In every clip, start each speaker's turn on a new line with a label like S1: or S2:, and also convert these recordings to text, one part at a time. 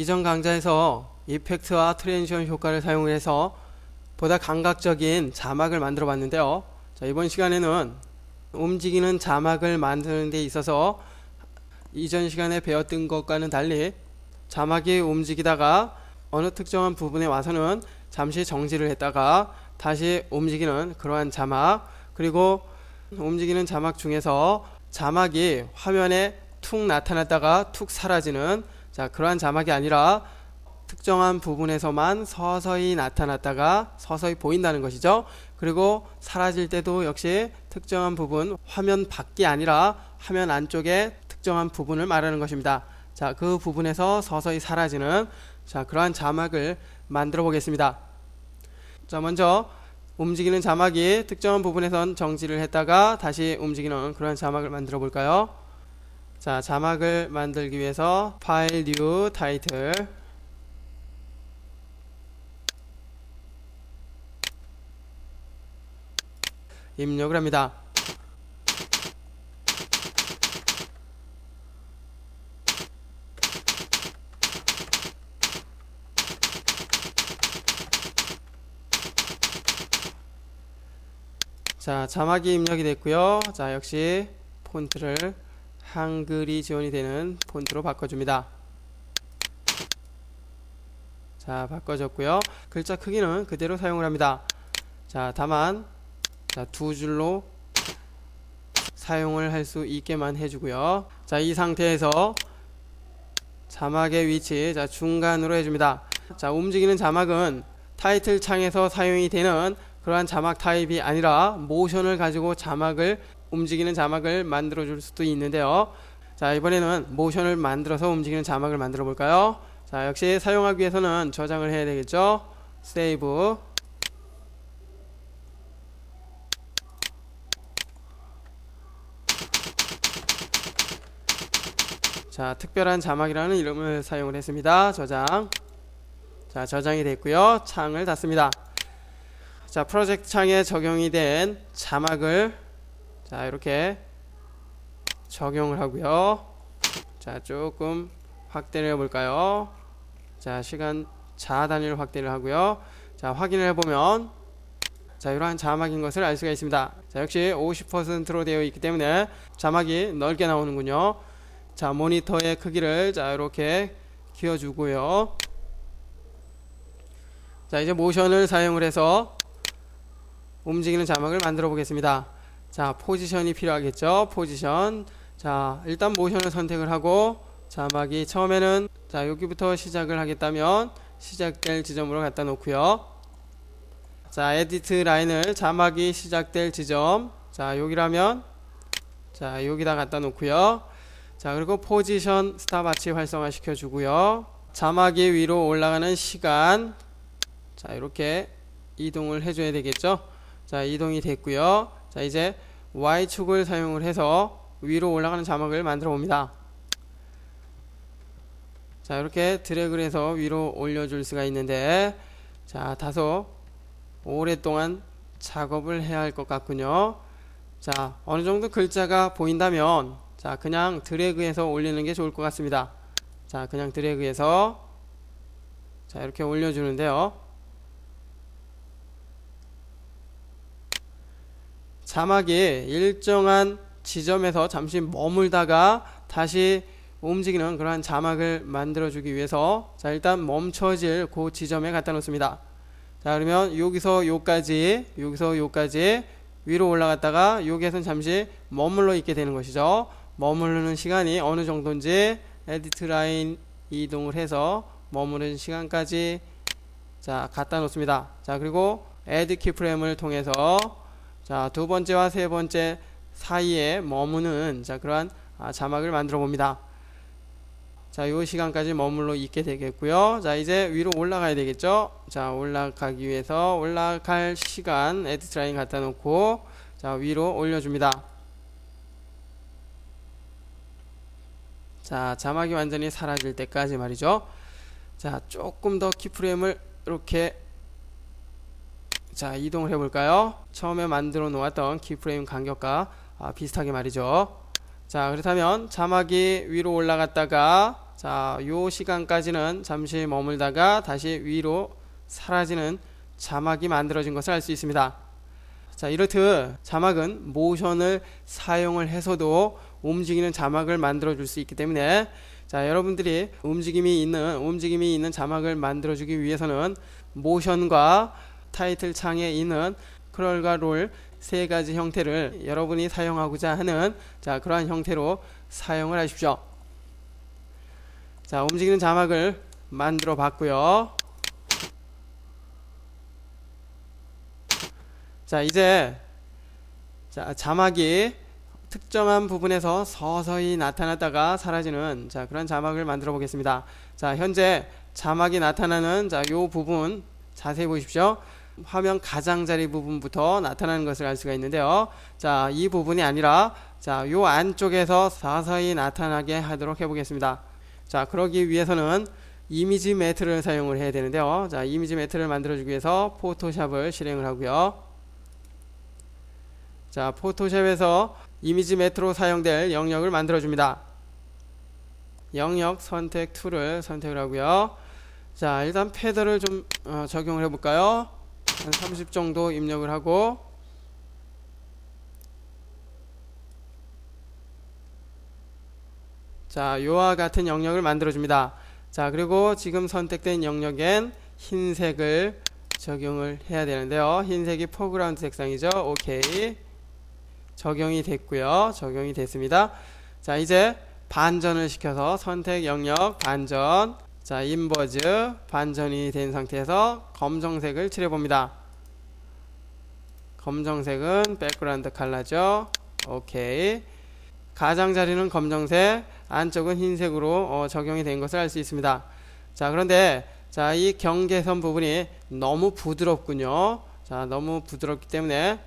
S1: 이전 강좌에서 이펙트와 트랜지션 효과를 사용해서 보다 감각적인 자막을 만들어 봤는데요. 자, 이번 시간에는 움직이는 자막을 만드는 데 있어서 이전 시간에 배웠던 것과는 달리 자막이 움직이다가 어느 특정한 부분에 와서는 잠시 정지를 했다가 다시 움직이는 그러한 자막 그리고 움직이는 자막 중에서 자막이 화면에 툭 나타났다가 툭 사라지는 자 그러한 자막이 아니라 특정한 부분에서만 서서히 나타났다가 서서히 보인다는 것이죠. 그리고 사라질 때도 역시 특정한 부분 화면 밖이 아니라 화면 안쪽에 특정한 부분을 말하는 것입니다. 자, 그 부분에서 서서히 사라지는 자, 그러한 자막을 만들어 보겠습니다. 자, 먼저 움직이는 자막이 특정한 부분에선 정지를 했다가 다시 움직이는 그런 자막을 만들어 볼까요? 자, 자막을 만들기 위해서 파일 뉴 타이틀 입력을 합니다. 자, 자막이 입력이 됐고요. 자, 역시 폰트를 한글이 지원이 되는 폰트로 바꿔줍니다. 자, 바꿔졌고요. 글자 크기는 그대로 사용을 합니다. 자, 다만 자, 두 줄로 사용을 할 수 있게만 해주고요. 자, 이 상태에서 자막의 위치 자, 중간으로 해줍니다. 자, 움직이는 자막은 타이틀 창에서 사용이 되는 그러한 자막 타입이 아니라 모션을 가지고 자막을 움직이는 자막을 만들어 줄 수도 있는데요. 자, 이번에는 모션을 만들어서 움직이는 자막을 만들어 볼까요? 자, 역시 사용하기 위해서는 저장을 해야 되겠죠. 세이브. 자, 특별한 자막이라는 이름을 사용을 했습니다. 저장. 자, 저장이 됐고요. 창을 닫습니다. 자, 프로젝트 창에 적용이 된 자막을 자, 이렇게 적용을 하고요. 자, 조금 확대를 해 볼까요? 자, 시간 자 단위로 확대를 하고요. 자, 확인을 해 보면 자, 이러한 자막인 것을 알 수가 있습니다. 자, 역시 50%로 되어 있기 때문에 자막이 넓게 나오는군요. 자, 모니터의 크기를 자, 이렇게 키워 주고요. 자, 이제 모션을 사용을 해서 움직이는 자막을 만들어 보겠습니다. 자, 포지션이 필요하겠죠. 포지션. 자, 일단 모션을 선택을 하고 자막이 처음에는 자, 여기부터 시작을 하겠다면 시작될 지점으로 갖다 놓고요. 자, 에디트 라인을 자막이 시작될 지점. 자, 여기라면 자, 여기다 갖다 놓고요. 자, 그리고 포지션 스탑와치 활성화 시켜 주고요. 자막이 위로 올라가는 시간. 자, 이렇게 이동을 해 줘야 되겠죠. 자, 이동이 됐고요. 자, 이제 Y축을 사용을 해서 위로 올라가는 자막을 만들어 봅니다. 자, 이렇게 드래그를 해서 위로 올려줄 수가 있는데, 자, 다소 오랫동안 작업을 해야 할 것 같군요. 자, 어느 정도 글자가 보인다면, 자, 그냥 드래그해서 올리는 게 좋을 것 같습니다. 자, 그냥 드래그해서, 자, 이렇게 올려주는데요. 자막이 일정한 지점에서 잠시 머물다가 다시 움직이는 그러한 자막을 만들어주기 위해서 자 일단 멈춰질 그 지점에 갖다 놓습니다. 자 그러면 여기서 요까지 여기서 요까지 위로 올라갔다가 여기에선 잠시 머물러 있게 되는 것이죠. 머무르는 시간이 어느 정도인지 에디트 라인 이동을 해서 머무르는 시간까지 자 갖다 놓습니다. 자 그리고 에드 키프레임을 통해서 자, 두 번째와 세 번째 사이에 머무는 자, 그러한 아, 자막을 만들어 봅니다. 자, 요 시간까지 머물러 있게 되겠고요. 자, 이제 위로 올라가야 되겠죠? 자, 올라가기 위해서 올라갈 시간 에디트 라인 갖다 놓고 자, 위로 올려 줍니다. 자, 자막이 완전히 사라질 때까지 말이죠. 자, 조금 더 키프레임을 이렇게 자 이동을 해볼까요? 처음에 만들어 놓았던 키프레임 간격과 아, 비슷하게 말이죠. 자, 그렇다면 자막이 위로 올라갔다가 자, 요 시간까지는 잠시 머물다가 다시 위로 사라지는 자막이 만들어진 것을 알 수 있습니다. 자, 이렇듯 자막은 모션을 사용을 해서도 움직이는 자막을 만들어 줄 수 있기 때문에 자, 여러분들이 움직임이 있는 움직임이 있는 자막을 만들어 주기 위해서는 모션과 타이틀 창에 있는 크롤과 롤 세 가지 형태를 여러분이 사용하고자 하는 자, 그러한 형태로 사용을 하십시오. 자, 움직이는 자막을 만들어 봤고요. 자, 이제 자, 자막이 특정한 부분에서 서서히 나타났다가 사라지는 자, 그런 자막을 만들어 보겠습니다. 자, 현재 자막이 나타나는 자, 요 부분 자세히 보십시오. 화면 가장자리 부분부터 나타나는 것을 알 수가 있는데요. 자, 이 부분이 아니라 자, 요 안쪽에서 서서히 나타나게 하도록 해 보겠습니다. 자, 그러기 위해서는 이미지 매트를 사용을 해야 되는데요. 자, 이미지 매트를 만들어 주기 위해서 포토샵을 실행을 하고요. 자, 포토샵에서 이미지 매트로 사용될 영역을 만들어 줍니다. 영역 선택 툴을 선택을 하고요. 자, 일단 패드를 좀 어, 적용을 해 볼까요? 한 30 정도 입력을 하고 자, 요와 같은 영역을 만들어 줍니다. 자, 그리고 지금 선택된 영역엔 흰색을 적용을 해야 되는데요. 흰색이 포그라운드 색상이죠. 오케이. 적용이 됐고요. 적용이 됐습니다. 자, 이제 반전을 시켜서 선택 영역 반전 자, 인버즈 반전이 된 상태에서 검정색을 칠해 봅니다. 검정색은 백그라운드 컬러죠. 오케이. 가장자리는 검정색, 안쪽은 흰색으로 어, 적용이 된 것을 알 수 있습니다. 자, 그런데 자, 이 경계선 부분이 너무 부드럽군요. 자, 너무 부드럽기 때문에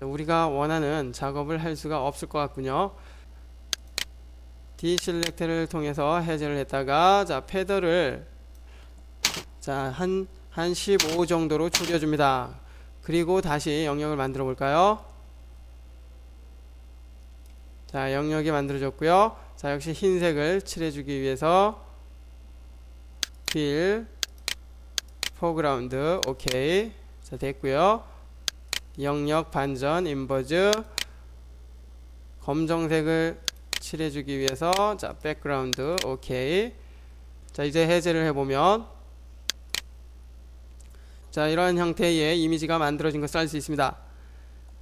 S1: 우리가 원하는 작업을 할 수가 없을 것 같군요. 디실렉트를 통해서 해제를 했다가 자 패더를 자한한 한 15 정도로 줄여줍니다. 그리고 다시 영역을 만들어 볼까요? 자 영역이 만들어졌고요. 자 역시 흰색을 칠해주기 위해서 필 포그라운드 오케이 자 됐고요. 영역 반전 인버즈 검정색을 칠해주기 위해서. 자 백그라운드 오케이. 자 이제 해제를 해보면. 자 이러한 형태의 이미지가 만들어진 것을 알 수 있습니다.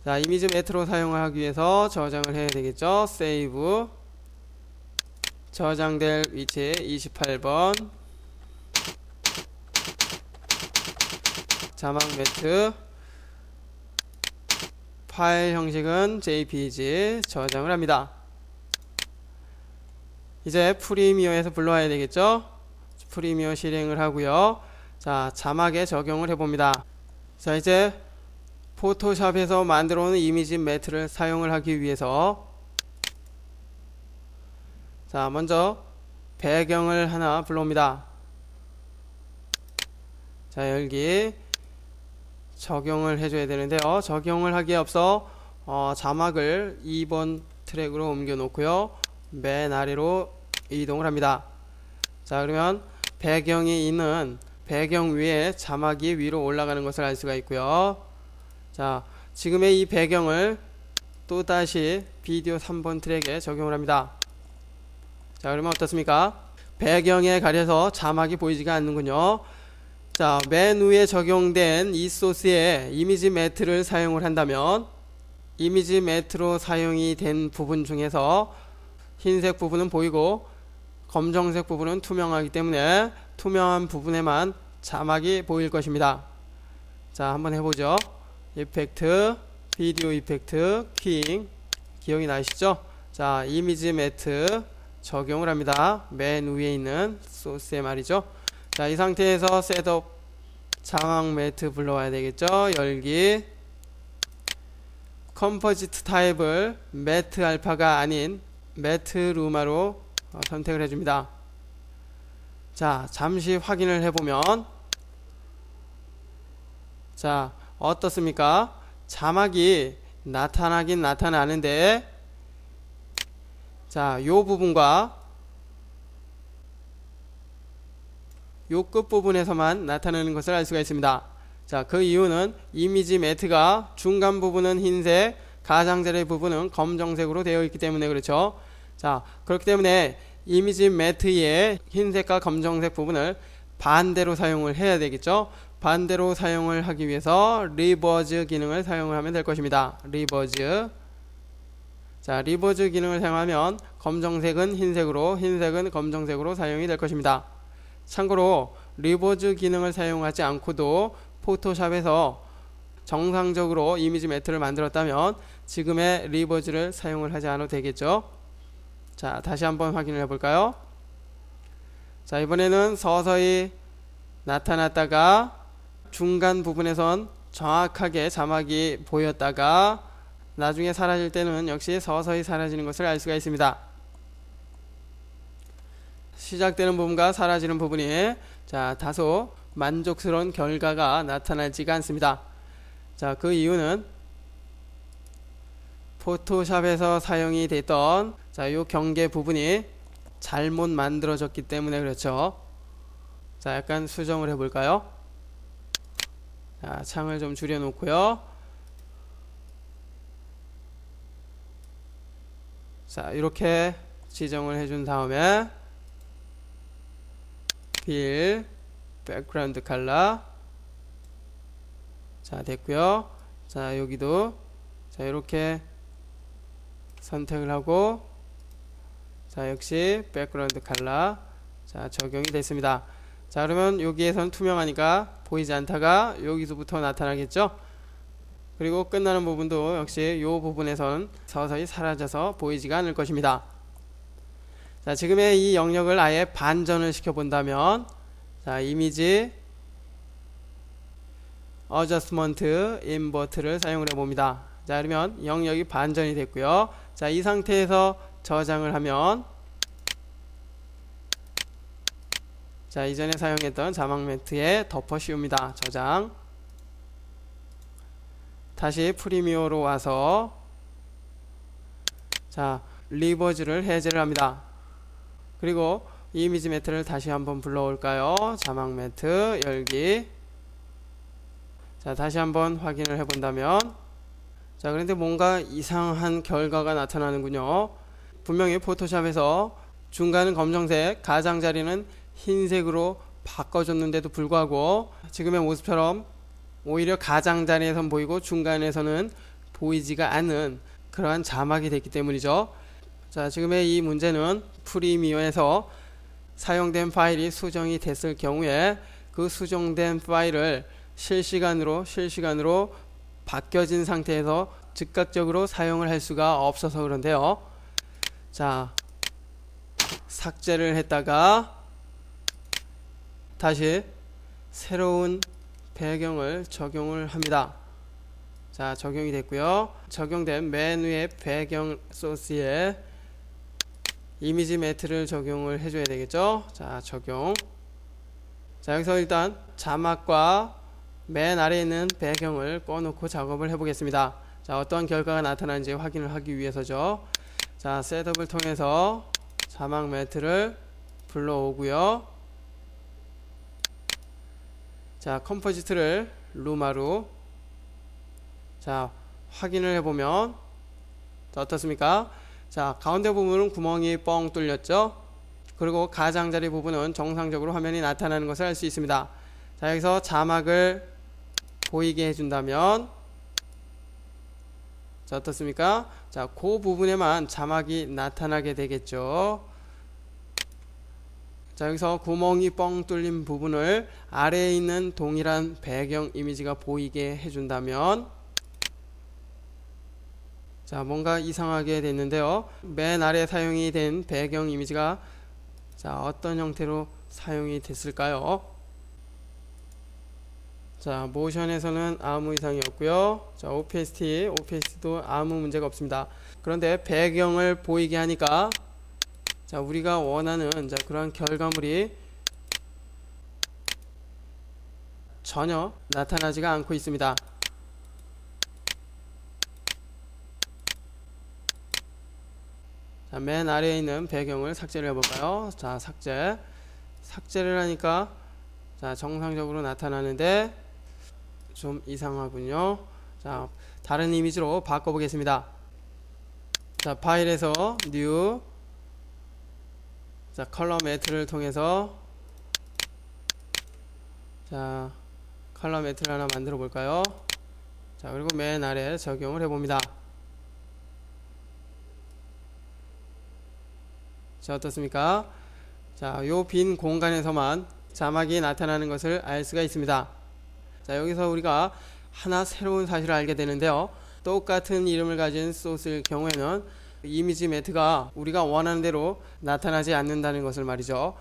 S1: 자 이미지 매트로 사용을 하기 위해서 저장을 해야 되겠죠? 세이브 저장될 위치 28번. 자막 매트. 파일 형식은 JPG 저장을 합니다. 이제 프리미어에서 불러와야 되겠죠? 프리미어 실행을 하고요. 자, 자막에 적용을 해봅니다. 자, 이제 포토샵에서 만들어 놓은 이미지 매트를 사용을 하기 위해서 자, 먼저 배경을 하나 불러옵니다. 자, 열기 적용을 해줘야 되는데요. 적용을 하기에 앞서 어, 자막을 2번 트랙으로 옮겨 놓고요. 맨 아래로 이동을 합니다. 자 그러면 배경이 있는 배경 위에 자막이 위로 올라가는 것을 알 수가 있고요. 자 지금의 이 배경을 또다시 비디오 3번 트랙에 적용을 합니다. 자 그러면 어떻습니까? 배경에 가려서 자막이 보이지가 않는군요. 자, 맨 위에 적용된 이 소스에 이미지 매트를 사용을 한다면 이미지 매트로 사용이 된 부분 중에서 흰색 부분은 보이고 검정색 부분은 투명하기 때문에 투명한 부분에만 자막이 보일 것입니다. 자, 한번 해보죠. 이펙트, 비디오 이펙트, 킹 기억이 나시죠? 자, 이미지 매트 적용을 합니다. 맨 위에 있는 소스에 말이죠. 자, 이 상태에서 셋업 자막 매트 불러와야 되겠죠. 열기 컴포지트 타입을 매트 알파가 아닌 매트 루마로 어, 선택을 해줍니다. 자, 잠시 확인을 해보면 자, 어떻습니까? 자막이 나타나긴 나타나는데 자, 요 부분과 요 끝부분에서만 나타나는 것을 알 수가 있습니다. 자, 그 이유는 이미지 매트가 중간 부분은 흰색, 가장자리 부분은 검정색으로 되어 있기 때문에 그렇죠. 자, 그렇기 때문에 이미지 매트의 흰색과 검정색 부분을 반대로 사용을 해야 되겠죠. 반대로 사용을 하기 위해서 리버즈 기능을 사용을 하면 될 것입니다. 리버즈. 자, 리버즈 기능을 사용하면 검정색은 흰색으로, 흰색은 검정색으로 사용이 될 것입니다. 참고로 리버즈 기능을 사용하지 않고도 포토샵에서 정상적으로 이미지 매트를 만들었다면 지금의 리버즈를 사용을 하지 않아도 되겠죠. 자, 다시 한번 확인을 해 볼까요? 자, 이번에는 서서히 나타났다가 중간 부분에선 정확하게 자막이 보였다가 나중에 사라질 때는 역시 서서히 사라지는 것을 알 수가 있습니다. 시작되는 부분과 사라지는 부분이 자 다소 만족스러운 결과가 나타나지가 않습니다. 자 그 이유는 포토샵에서 사용이 됐던 자 요 경계 부분이 잘못 만들어졌기 때문에 그렇죠. 자 약간 수정을 해볼까요? 자 창을 좀 줄여놓고요. 자 이렇게 지정을 해준 다음에 필 백그라운드 칼라 자 됐고요. 자 여기도. 자 이렇게 선택을 하고. 자 역시 백그라운드 칼라 자 적용이 됐습니다. 자 그러면 여기에선 투명하니까 보이지 않다가 여기서부터 나타나겠죠? 그리고 끝나는 부분도 역시 이 부분에선 서서히 사라져서 보이지가 않을 것입니다. 자, 지금의 이 영역을 아예 반전을 시켜 본다면 자, 이미지 어저스먼트 인버트를 사용을 해 봅니다. 자, 그러면 영역이 반전이 됐고요. 자, 이 상태에서 저장을 하면 자, 이전에 사용했던 자막 매트에 덮어 씌웁니다. 저장. 다시 프리미어로 와서 자, 리버즈를 해제를 합니다. 그리고 이미지 매트를 다시 한번 불러올까요? 자막 매트 열기. 자, 다시 한번 확인을 해본다면, 자, 그런데 뭔가 이상한 결과가 나타나는군요. 분명히 포토샵에서 중간은 검정색, 가장자리는 흰색으로 바꿔줬는데도 불구하고 지금의 모습처럼 오히려 가장자리에선 보이고 중간에서는 보이지가 않는 그러한 자막이 됐기 때문이죠. 자, 지금의 이 문제는 프리미어에서 사용된 파일이 수정이 됐을 경우에 그 수정된 파일을 실시간으로 실시간으로 바뀌어진 상태에서 즉각적으로 사용을 할 수가 없어서 그런데요. 자, 삭제를 했다가 다시 새로운 배경을 적용을 합니다. 자, 적용이 됐고요. 적용된 맨 위에 배경 소스에 이미지 매트를 적용을 해줘야 되겠죠. 자, 적용. 자, 여기서 일단 자막과 맨 아래에 있는 배경을 꺼놓고 작업을 해보겠습니다. 자, 어떤 결과가 나타나는지 확인을 하기 위해서죠. 자, 셋업을 통해서 자막 매트를 불러오고요. 자, 컴포지트를 루마로 자, 확인을 해보면 자, 어떻습니까? 자, 가운데 부분은 구멍이 뻥 뚫렸죠? 그리고 가장자리 부분은 정상적으로 화면이 나타나는 것을 알 수 있습니다. 자, 여기서 자막을 보이게 해준다면 자, 어떻습니까? 자, 그 부분에만 자막이 나타나게 되겠죠. 자, 여기서 구멍이 뻥 뚫린 부분을 아래에 있는 동일한 배경 이미지가 보이게 해준다면 자, 뭔가 이상하게 됐는데요. 맨 아래 사용이 된 배경 이미지가 자, 어떤 형태로 사용이 됐을까요? 자, 모션에서는 아무 이상이 없고요. 자, OPST, OPST도 아무 문제가 없습니다. 그런데 배경을 보이게 하니까 자, 우리가 원하는 자, 그런 결과물이 전혀 나타나지가 않고 있습니다. 자, 맨 아래에 있는 배경을 삭제를 해볼까요? 자, 삭제. 삭제를 하니까 자, 정상적으로 나타나는데 좀 이상하군요. 자, 다른 이미지로 바꿔보겠습니다. 자, 파일에서 뉴 자, 컬러 매트를 통해서 자, 컬러 매트를 하나 만들어 볼까요? 자, 그리고 맨 아래 적용을 해 봅니다. 자, 어떻습니까? 자, 요 빈 공간에서만 자막이 나타나는 것을 알 수가 있습니다. 자, 여기서 우리가 하나 새로운 사실을 알게 되는데요. 똑같은 이름을 가진 소스일 경우에는 이미지 매트가 우리가 원하는 대로 나타나지 않는다는 것을 말이죠.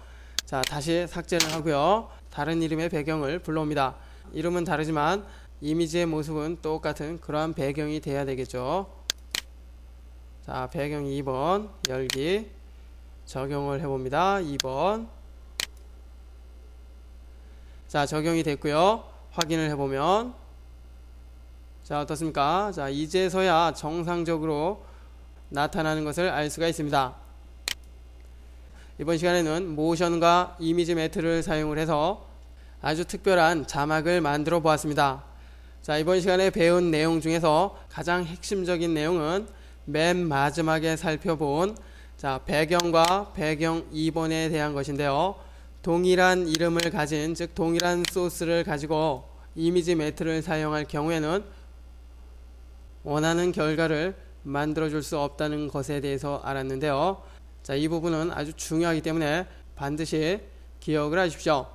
S1: 자, 다시 삭제를 하고요. 다른 이름의 배경을 불러옵니다. 이름은 다르지만 이미지의 모습은 똑같은 그러한 배경이 돼야 되겠죠. 자, 배경 2번 열기 적용을 해봅니다. 2번 자, 적용이 됐고요. 확인을 해보면 자, 어떻습니까? 자, 이제서야 정상적으로 나타나는 것을 알 수가 있습니다. 이번 시간에는 모션과 이미지 매트를 사용을 해서 아주 특별한 자막을 만들어 보았습니다. 자, 이번 시간에 배운 내용 중에서 가장 핵심적인 내용은 맨 마지막에 살펴본 자, 배경과 배경 2번에 대한 것인데요. 동일한 이름을 가진 즉 동일한 소스를 가지고 이미지 매트를 사용할 경우에는 원하는 결과를 만들어 줄 수 없다는 것에 대해서 알았는데요. 자, 이 부분은 아주 중요하기 때문에 반드시 기억을 하십시오.